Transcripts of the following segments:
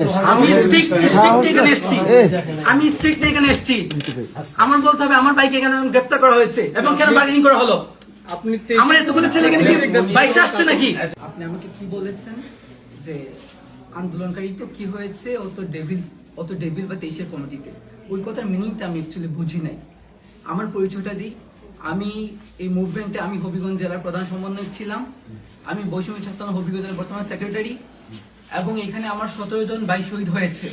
আমি strict strict এখানে এসেছি। আমি স্ট্রিক্ট এখানে এসেছি। আমার বলতে হবে আমার বাইকে কেন গ্রেপ্তার করা হয়েছে এবং কেন বার্গেনিং করা হলো? আপনি আমার এতগুলো ছেলে এখানে কি বাইশে আসছে নাকি? আপনি আমাকে কি বলেছেন? যে আন্দোলনকারী তো কি হয়েছে? ও তো ডেভিল ও তো ডেভিল বা তেইশের কমিটিতে ওই কথার মিনিংটা আমি অ্যাকচুয়ালি বুঝি নাই। আমার পরিচয়টা দিই আমি এই মুভমেন্টে আমি হবিগঞ্জ জেলার প্রধান সমন্বয়ক ছিলাম। আমি বৈষম্য ছাত্র হবিগঞ্জ জেলার বর্তমান সেক্রেটারি এবং এখানে আমার সতেরো জন ভাই শহীদ হয়েছে।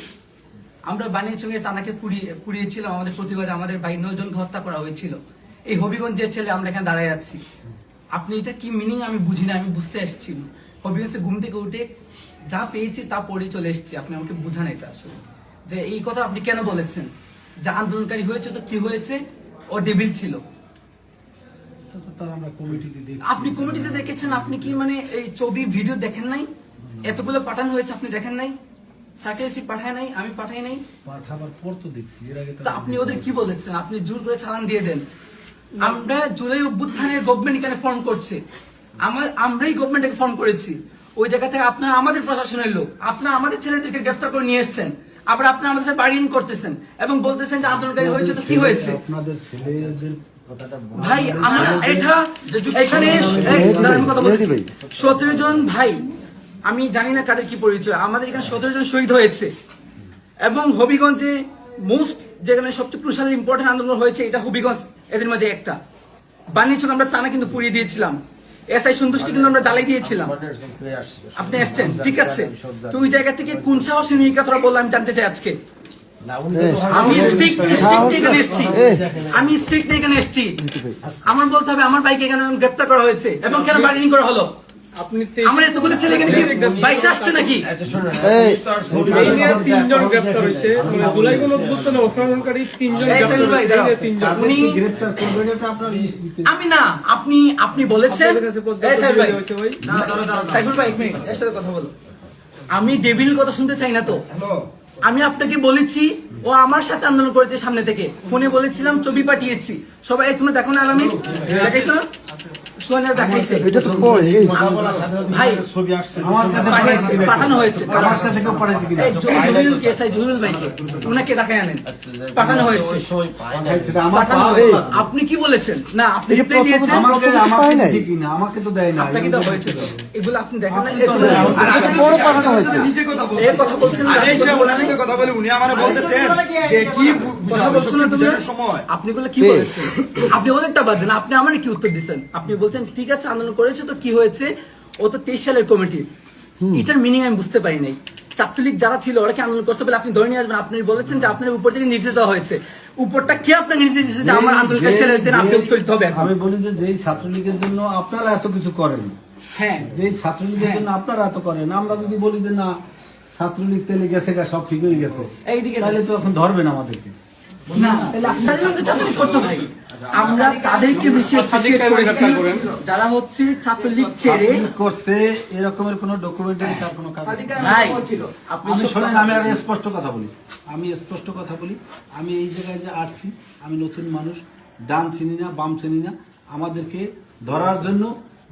আমরা বানিয়াচঙ্গে টানাকে পুড়িয়ে পুড়িয়েছিলাম আমাদের প্রতিবাদে আমাদের ভাই নয় জনকে হত্যা করা হয়েছিল। এই হবিগঞ্জের ছেলে আমরা এখানে দাঁড়ায় আছি। আপনি এটা কি মিনিং আমি বুঝি না আমি বুঝতে এসেছি। হবিগঞ্জে ঘুম থেকে উঠে যা পেয়েছি তা পড়ে চলে এসেছি। আপনি আমাকে বুঝান এটা আসলে। যে এই কথা আপনি কেন বলেছেন? যে আন্দোলনকারী হয়েছে তো কি হয়েছে? ও ডেবিল ছিল। আপনি কমিটিতে দেখেছেন আপনি কি মানে এই ছবি ভিডিও দেখেন নাই? এতগুলো পাঠানো হয়েছে আপনি দেখেন নাই? সার্কেল পাঠায় নাই আমি পাঠাই নাই। পাঠাবার পর তো দেখছি এর আগে তা আপনি ওদের কি বলেছেন? আপনি জোর করে চালান দিয়ে দেন। আমরা জুলাই অভ্যুত্থানের গভর্নমেন্ট এখানে ফর্ম করছে। আমার আমরাই গভর্নমেন্টকে ফর্ম করেছি। ওই জায়গা থেকে আপনারা আমাদের প্রশাসনের লোক আপনারা আমাদের ছেলেদেরকে গ্রেফতার করে নিয়ে এসেছেন। আবার আপনারা আমাদের সাথে বার্গেনিং করতেছেন এবং বলতেছেন যে আন্দোলনকারী হয়েছে তো কি হয়েছে? আপনাদের ছেলেদের ভাই আমার এটা এখানে কথা বলছি সতেরো জন ভাই আমি জানি না কাদের কি পরিচয়। আমাদের এখানে সতেরো জন শহীদ হয়েছে। এবং হবিগঞ্জে মোস্ট যেখানে সবচেয়ে ক্রুশাল ইম্পর্টেন্ট আন্দোলন হয়েছে, এটা হবিগঞ্জ, এদের মাঝে একটা। বানিয়েছিল আমরা টানা কিন্তু পুড়িয়ে দিয়েছিলাম। এসআই সন্তুষ্টি কিন্তু আমরা জ্বালাই দিয়েছিলাম। আপনি আসছেন, ঠিক আছে। তো ওই জায়গা থেকে কোন সাহসী নিয়ে কথাটা বললাম জানতে চাই আজকে। আমি স্ট্রিক্ট এখানে এসেছি। আমি স্ট্রিক্ট এখানে এসেছি। আমার বলতে হবে, আমার বাইকে কেন গ্রেপ্তার করা হয়েছে। এবং কেন বার্গেনিং করা হলো? আপনি আমার এতগুলো ছেলে এখানে কি বাইশে আসছে নাকি? তিনজন গ্রেপ্তার হয়েছে। মানে জুলাই কোন অভ্যুত্থানে তিনজন আমি না আপনি আপনি বলেছেন। আপনাদের কাছে পর্যাপ্ত এই সাইদুল ভাই, video হয়েছে ভাই? দাঁড়াও, দাঁড়াও, দাঁড়াও, সাইদুল ভাই, এক মিনিট, এর সাথে কথা বলো। আমি ডেভিল কথা শুনতে চাই না তো। আমি আপনাকে বলেছি ও আমার সাথে আন্দোলন করেছে সামনে থেকে। ফোনে বলেছিলাম ছবি পাঠিয়েছি। সবাই তোমরা দেখো না আলামি? দেখাইছো পাঠানো হয়েছে। ওনাকে আনেন। পাঠানো হয়েছে। আপনি কি বলেছেন? না আপনি রিপ্লাই দিয়েছেন? আমাকে তো দেয় না আপনাকে তো হয়েছে। এগুলো আপনি দেখেন না হয়েছে এই কথা বলছেন কথা বলে উনি আমারে বলতেছেন যে কি কথা বলছো না তুমি? সময়। আপনি গুলো কি বলেছেন? আপনি ওদেরটা বাদ দেন আপনি আমার কি উত্তর দিচ্ছেন আপনি বলছেন ঠিক আছে আন্দোলন করেছে তো কি হয়েছে? ও তো তেইশ সালের কমিটি। এটার মিনিং আমি বুঝতে পারি নাই। ছাত্রলীগ যারা ছিল ওরা কি আন্দোলন করছে বলে আপনি ধরে নিয়ে আসবেন? আপনি বলেছেন যে আপনার উপর থেকে নির্দেশ দেওয়া হয়েছে। উপরটা কে আপনাকে নির্দেশ দিয়েছে যে আমার আন্দোলনকারী যে- ছেলেদের আপনি যে- উত্তর দিতে হবে আমি বলি যে যেই ছাত্রলীগের জন্য আপনারা এত কিছু করেন হ্যাঁ। যেই ছাত্রলীগের হ্যাঁ। জন্য আপনারা এত করেন আমরা যদি বলি যে না ছাত্রলীগ তেলে গেছে গা সব ঠিক হয়ে গেছে এইদিকে তাহলে তো এখন ধরবেন আমাদেরকে। না তাহলে আপনাদের মধ্যে চাকরি করতে ভাই আমরা তাদেরকে বেশি করেছি। যারা হচ্ছে ছাত্রলীগ ছেড়ে করছে এরকমের কোনো ডকুমেন্টারি তার কোনো কাজ নেই। আপনি শোনেন আমি আর স্পষ্ট কথা বলি। আমি স্পষ্ট কথা বলি। আমি এই জায়গায় যে আসছি আমি নতুন মানুষ ডান চিনি না বাম চিনি না। আমাদেরকে ধরার জন্য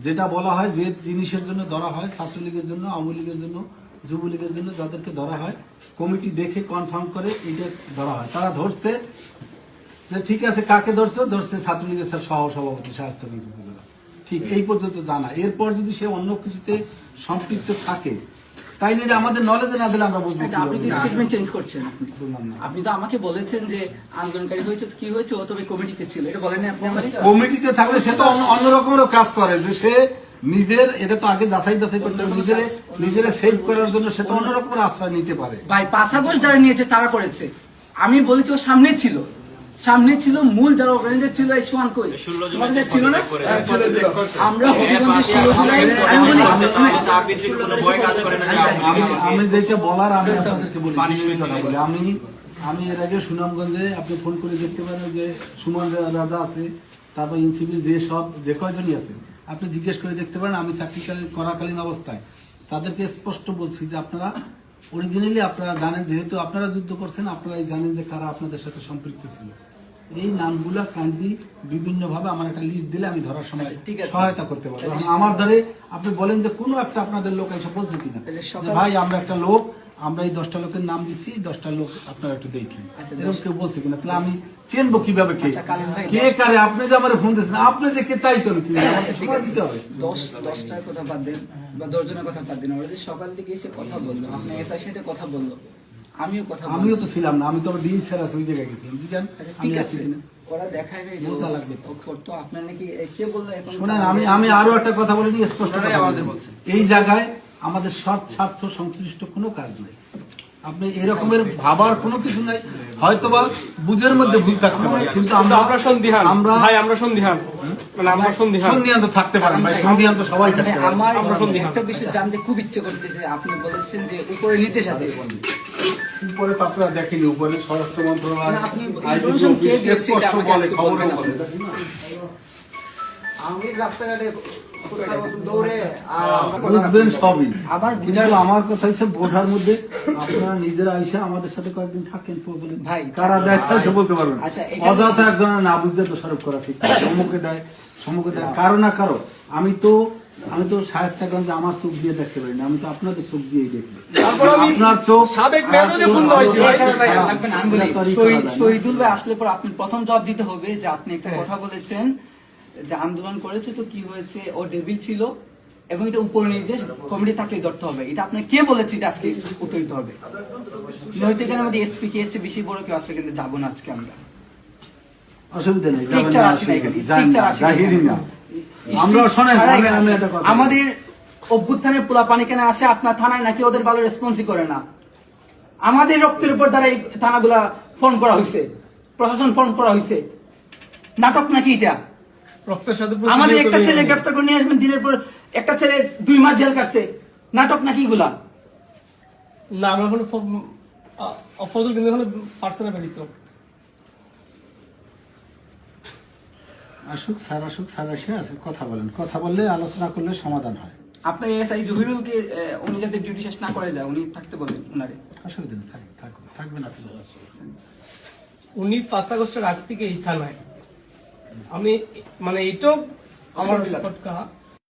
যেটা বলা হয় যে জিনিসের জন্য ধরা হয় ছাত্রলীগের জন্য আওয়ামী লীগের জন্য যুবলীগের জন্য যাদেরকে ধরা হয় কমিটি দেখে কনফার্ম করে এটা ধরা হয়। তারা ধরছে যে ঠিক আছে কাকে ধরছে? ধরছে ছাত্রলীগের স্যার সহ সভাপতি স্বাস্থ্যগঞ্জ উপজেলা। ঠিক এই পর্যন্ত জানা। এরপর যদি সে অন্য কিছুতে সম্পৃক্ত থাকে তাইলে এটা আমাদের নলেজে না দিলে আমরা বুঝব আপনি কি স্টেটমেন্ট চেঞ্জ করছেন। আপনি তো আমাকে বলেছেন যে আন্দোলনকারী হয়েছে কি হয়েছে? ও তবে কমিটিতে ছিল। এটা বলেন আপনি কমিটিতে থাকলে সে তো অন্য- রকমেরও কাজ করে। যে সে নিজের এটা তো আগে যাচাই বাছাই করতে হবে নিজের নিজের সেভ করার জন্য সে তো অন্য রকমের আশ্রয় নিতে পারে। ভাই আগস্ট যারা নিয়েছে তারা করেছে। আমি বলেছি ও সামনে ছিল। সামনে ছিল মূল যারা অর্গানাইজার ছিল এই সোয়ান কই? তোমাদের ছিল না? আমরা আমি বলি আমি আমি যেটা বলার আমি আপনাদেরকে বলি। আমি আমি এর আগে সুনামগঞ্জে আপনি ফোন করে দেখতে পারেন যে সুমন রাজা আছে তারপর এনসিপির যে সব যে কয়জনই আছে। আপনি জিজ্ঞেস করে দেখতে পারেন আমি চাকরিকালীন করাকালীন অবস্থায়। তাদেরকে স্পষ্ট বলছি যে আপনারা অরিজিনালি আপনারা জানেন যেহেতু আপনারা যুদ্ধ করছেন আপনারাই জানেন যে কারা আপনাদের সাথে সম্পৃক্ত ছিল। এই নামগুলা কান্দি বিভিন্ন ভাবে আমার একটা লিস্ট দিলে আমি ধরার সময় আচ্ছা, ঠিক আছে। সহায়তা করতে পারব। আমার ধরে আপনি বলেন যে কোনো একটা আপনাদের লোক এসে বলছে কিনা? ভাই আমরা একটা লোক আমরা এই দশটা লোকের নাম দিচ্ছি এই দশটা লোক আপনারা একটু দেখেন আচ্ছা, এরকম কেউ বলছে কিনা? তাহলে আমি চিনবো কীভাবে কে আচ্ছা, কে কারে? আপনি যে আমার ফোন দিচ্ছেন আপনি যে কে তাই সময় দিতে হবে। দশ দশটার কথা বাদ দেন বা দশজনের কথা বাদ দেন। ওরা যে সকাল থেকে এসে কথা বলল এসআই সাথে কথা বলল আমিও কথা আমিও তো ছিলাম না আমি তো স্যার আছে ওই জায়গায় গেছিলাম জিজ্ঞান আচ্ছা, ঠিক আছে ওরা দেখায় নাই বোঝা লাগবে তো। আপনার নাকি কে বলল এখন? শোনেন আমি আমি আরও একটা কথা বলে দিই স্পষ্ট আমাদের বলি। বলছেন। এই জায়গায় আমাদের সৎ স্বার্থ সংশ্লিষ্ট কোনো কাজ নেই। আপনি এরকমের ভাবার কোনো কিছু নাই। হয়তোবা বুঝের মধ্যে ভুল থাকতে পারে কিন্তু আমরা আমরা সন্দিহান। আমরা ভাই আমরা সন্দিহান। মানে আমরা সন্দিহান। সন্ধিয়ান তো থাকতে পারেন ভাই সন্ধিয়ান তো সবাই থাকতে মানে পারে। আমার। একটা বিষয় জানতে খুব ইচ্ছে করতেছে আপনি বলেছেন যে উপরে নির্দেশ আছে। উপরে তো আপনারা দেখেনি উপরে স্বরাষ্ট্র মন্ত্রণালয় আপনি IGP information কে অফিস দিয়েছে এটা আমাকে বলে বলে আমি রাস্তাঘাটে বুঝবেন সবই। আমার কিন্তু আমার কথা হচ্ছে বোঝার মধ্যে আপনারা নিজেরা আইসা আমাদের সাথে কয়েকদিন থাকেন প্রবলেম ভাই, কারা দেয় তাহলে বলতে পারবেন আচ্ছা, অযথা একজনের না বুঝতে দোষারোপ করা ঠিক সম্মুখে দেয় সম্মুখে দেয়। কারও না কারও। আমি তো আমি তো শায়স্তাগঞ্জ আমার চোখ দিয়ে দেখতে পারি না আমি তো আপনাদের চোখ দিয়েই দেখি আপনার চোখ। শহীদুল ভাই আসলে পর আপনি প্রথম জবাব দিতে হবে যে আপনি একটা হ্যাঁ। কথা বলেছেন। যে আন্দোলন করেছে তো কি হয়েছে ও ডেভিল ছিল এবং এটা উপর নির্দেশ কমিটি থাকলে ধরতে হবে। এটা আপনি কে বলেছে এটা আজকে উত্তর দিতে হবে? নৈতিক মধ্যে এসপি কে হচ্ছে বেশি বড় কেউ আসলে কিন্তু যাব না আজকে আমরা। অসুবিধা নেই আসি না এখানে আসি না শোনেন আমাদের অভ্যুত্থানের পোলা পানি কেন আসে? আপনার থানায় নাকি ওদের ভালো রেসপন্সই করে না। আমাদের রক্তের উপর দ্বারা এই থানাগুলা ফোন করা হয়েছে প্রশাসন ফোন করা হয়েছে নাটক নাকি এটা? আমাদের একটা ছেলে গ্রেফতার করে নিয়ে আসবেন দিনের পর একটা ছেলে দুই মাস জেল কাটছে। নাটক নাকি এগুলা? না আমরা এখন ফজল কিন্তু এখন পার্সোনাল বেরিত আসুক স্যার আসুক স্যার এসে আসুক কথা বলেন। কথা বললে আলোচনা করলে সমাধান হয়। আপনার এসআই জহিরুলকে উনি যাতে ডিউটি শেষ না করে যায় উনি থাকতে বলেন উনারে অসুবিধা নেই থাকবে থাকবে থাকবেন আপনি উনি পাঁচ আগস্টের আগ থেকে এই থানায়। আমি মানে এইটাও আমার